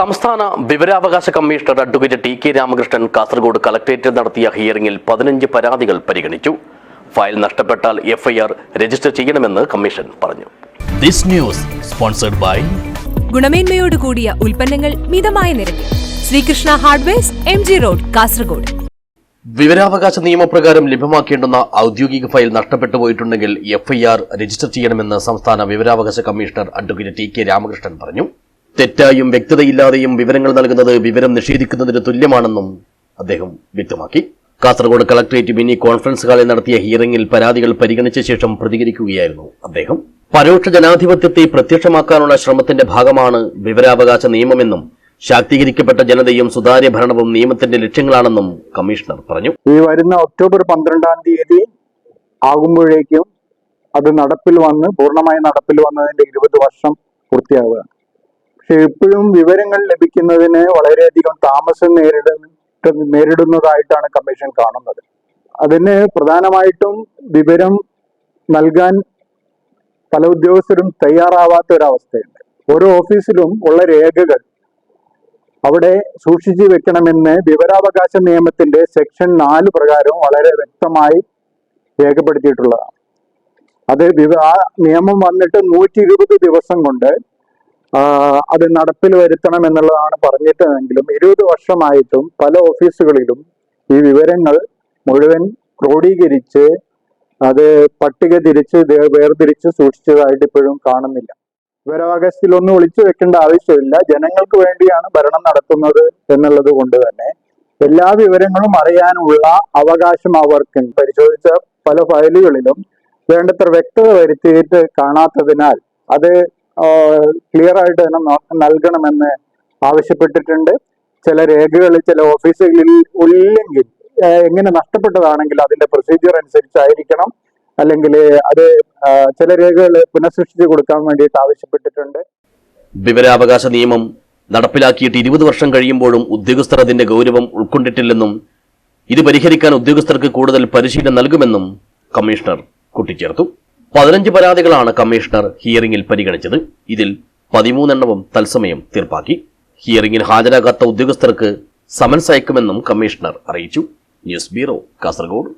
സംസ്ഥാന വിവരാവകാശ commissioner advocate T K Ramakrishnan Kasaragod കളക്ടറേറ്റിൽ നടത്തിയ ഹിയറിംഗിൽ പതിനഞ്ച് പരാതികൾ പരിഗണിച്ചു. ഫയൽ നഷ്ടപ്പെട്ടാൽ എഫ്ഐആർ രജിസ്റ്റർ ചെയ്യണമെന്ന് കമ്മീഷൻ പറഞ്ഞു. ദിസ് ന്യൂസ് സ്പോൺസർഡ് ബൈ ഗുണമേന്മയോട് കൂടിയ ഉൽപ്പന്നങ്ങൾ മിതമായ നിരക്കിൽ. Sreekrishna hardwares M G road Kasaragod. വിവരാവകാശ നിയമപ്രകാരം ലഭ്യമാക്കേണ്ടുന്ന ഔദ്യോഗിക ഫയൽ നഷ്ടപ്പെട്ടു പോയിട്ടുണ്ടെങ്കിൽ എഫ്ഐആർ രജിസ്റ്റർ ചെയ്യണമെന്ന് സംസ്ഥാന വിവരാവകാശ commissioner advocate T K Ramakrishnan പറഞ്ഞു. തെറ്റായും വ്യക്തതയില്ലാതെയും വിവരങ്ങൾ നൽകുന്നത് വിവരം നിഷേധിക്കുന്നതിന് തുല്യമാണെന്നും അദ്ദേഹം വ്യക്തമാക്കി. കാസർഗോഡ് കളക്ടറേറ്റ് മിനി കോൺഫറൻസ് ഹാളിൽ നടത്തിയ ഹിയറിംഗിൽ പരാതികൾ പരിഗണിച്ച ശേഷം പ്രതികരിക്കുകയായിരുന്നു അദ്ദേഹം. പരോക്ഷ ജനാധിപത്യത്തെ പ്രത്യക്ഷമാക്കാനുള്ള ശ്രമത്തിന്റെ ഭാഗമാണ് വിവരാവകാശ നിയമമെന്നും ശാക്തീകരിക്കപ്പെട്ട ജനതയും സുതാര്യ ഭരണവും നിയമത്തിന്റെ ലക്ഷ്യങ്ങളാണെന്നും കമ്മീഷണർ പറഞ്ഞു. ഈ വരുന്ന ഒക്ടോബർ പന്ത്രണ്ടാം തീയതി ആകുമ്പോഴേക്കും അത് നടപ്പിൽ വന്ന് പൂർണമായി നടപ്പിൽ വന്നതിന്റെ ഇരുപത് വർഷം പൂർത്തിയാവുകയാണ്. ഇപ്പോഴും വിവരങ്ങൾ ലഭിക്കുന്നതിന് വളരെയധികം താമസം നേരിടുന്ന നേരിടുന്നതായിട്ടാണ് കമ്മീഷൻ കാണുന്നത്. അതിന് പ്രധാനമായിട്ടും വിവരം നൽകാൻ പല ഉദ്യോഗസ്ഥരും തയ്യാറാവാത്ത ഒരവസ്ഥയുണ്ട് ഓരോ ഓഫീസിലും ഉള്ള രേഖകൾ അവിടെ സൂക്ഷിച്ചു വെക്കണമെന്ന് വിവരാവകാശ നിയമത്തിന്റെ സെക്ഷൻ നാല് പ്രകാരം വളരെ വ്യക്തമായി രേഖപ്പെടുത്തിയിട്ടുള്ളതാണ്. അത് ആ നിയമം വന്നിട്ട് നൂറ്റി ഇരുപത് ദിവസം കൊണ്ട് ആ, അത് നടപ്പിൽ വരുത്തണം എന്നുള്ളതാണ് പറഞ്ഞിട്ടെങ്കിലും ഇരുപത് വർഷമായിട്ടും പല ഓഫീസുകളിലും ഈ വിവരങ്ങൾ മുഴുവൻ ക്രോഡീകരിച്ച് അത് പട്ടിക തിരിച്ച് വേർതിരിച്ച് സൂക്ഷിച്ചതായിട്ട് ഇപ്പോഴും കാണുന്നില്ല. വിവരാവകാശത്തിൽ ഒന്നും ഒളിച്ചു വെക്കേണ്ട ആവശ്യമില്ല. ജനങ്ങൾക്ക് വേണ്ടിയാണ് ഭരണം നടത്തുന്നത് എന്നുള്ളത് കൊണ്ട് തന്നെ എല്ലാ വിവരങ്ങളും അറിയാനുള്ള അവകാശം അവർക്ക് പരിശോധിച്ച പല ഫയലുകളിലും വേണ്ടത്ര വ്യക്തത വരുത്തിയിട്ട് കാണാത്തതിനാൽ അത് ക്ലിയർ ആയിട്ട് തന്നെ നൽകണമെന്ന് ആവശ്യപ്പെട്ടിട്ടുണ്ട്. ചില രേഖകൾ ചില ഓഫീസുകളിൽ ഇല്ലെങ്കിൽ എങ്ങനെ നഷ്ടപ്പെട്ടതാണെങ്കിൽ അതിന്റെ പ്രൊസീജിയർ അനുസരിച്ചായിരിക്കണം. അല്ലെങ്കിൽ അത് ചില രേഖകൾ പുനഃസൃഷ്ടിച്ചു കൊടുക്കാൻ വേണ്ടിയിട്ട് ആവശ്യപ്പെട്ടിട്ടുണ്ട്. വിവരാവകാശ നിയമം നടപ്പിലാക്കിയിട്ട് ഇരുപത് വർഷം കഴിയുമ്പോഴും ഉദ്യോഗസ്ഥർ അതിന്റെ ഗൗരവം ഉൾക്കൊണ്ടിട്ടില്ലെന്നും ഇത് പരിഹരിക്കാൻ ഉദ്യോഗസ്ഥർക്ക് കൂടുതൽ പരിശീലനം നൽകുമെന്നും കമ്മീഷണർ കൂട്ടിച്ചേർത്തു. പതിനഞ്ച് പരാതികളാണ് കമ്മീഷണർ ഹിയറിംഗിൽ പരിഗണിച്ചത്. ഇതിൽ പതിമൂന്നെണ്ണവും തത്സമയം തീർപ്പാക്കി. ഹിയറിംഗിൽ ഹാജരാകാത്ത ഉദ്യോഗസ്ഥർക്ക് സമൻസ് അയക്കുമെന്നും കമ്മീഷണർ അറിയിച്ചു. News bureau Kasaragod.